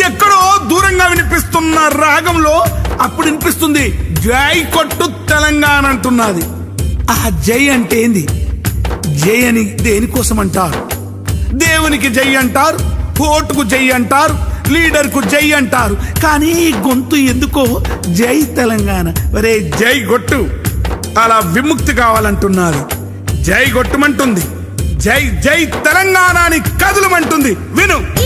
ఎక్కడో దూరంగా వినిపిస్తున్న రాగంలో అప్పుడు వినిపిస్తుంది జై కొట్టు తెలంగాణ అంటున్నది. ఆ జై అంటే ఏంది? జై అని దేనికోసం అంటారు దేవునికి జై అంటారు ఓటుకు జై అంటారు లీడర్కు జై అంటారు. కానీ గొంతు ఎందుకో జై తెలంగాణ. ఒరే జై గొట్టు అలా విముక్తి కావాలంటున్నారు. జై గొట్టుమంటుంది జై జై తెలంగాణ అని కదులమంటుంది. విను.